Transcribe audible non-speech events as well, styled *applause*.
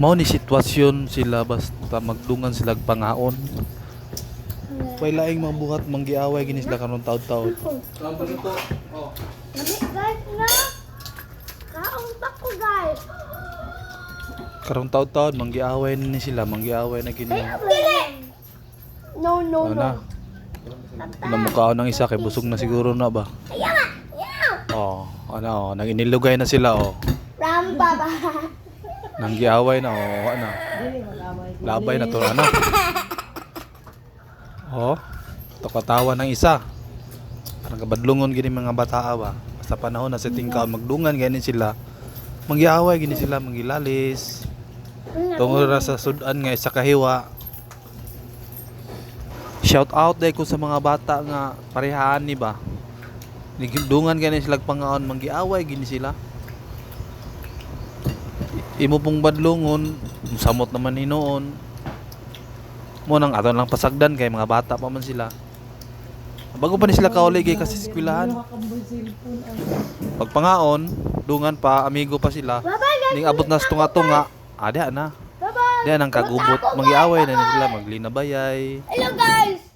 Mao ni sitwasyon sila basta magdungan sila og pangaon. Pay laing mabuhat manggiaway gini sila karon taud-taud. Lami guys na. Kaon pa ko guys. Karong taud-taud manggiaway ni sila, manggiaway na gini. No, no, Ano no. na? Namukhaon ng isa kay busog na siguro na ba? Nga. Ayaw. Oh, ano, oh, naginilugay na sila oh. Ramba ba? Nanggiaway na oh, ano. Labay na to ano. *laughs* Oh, to katawa ng isa. Parang kabadlungon gini mga bata ba. Sa panahon na sa tingkaon magdungan gani sila. Manggiaway gini sila, manggilalis. Tungod ra sa sudan nga isa kahiwa. Shout out day ko sa mga bata nga parehaan ni ba. Nigdungan gani sila pangaon manggiaway gini sila. Imo pong badlungon, samot naman ni noon. Mo nang aton lang pasagdan kay mga bata pa man sila. Bago pa ni sila kaulig kay kasi eskwelahan. Pag pangaon, dungan pa, amigo pa sila. Ning abot na sa tunga-tunga, ah, diha na. Bye-bye. Diha nang kagubot, magiaway na sila, maglinabayay. Hello guys.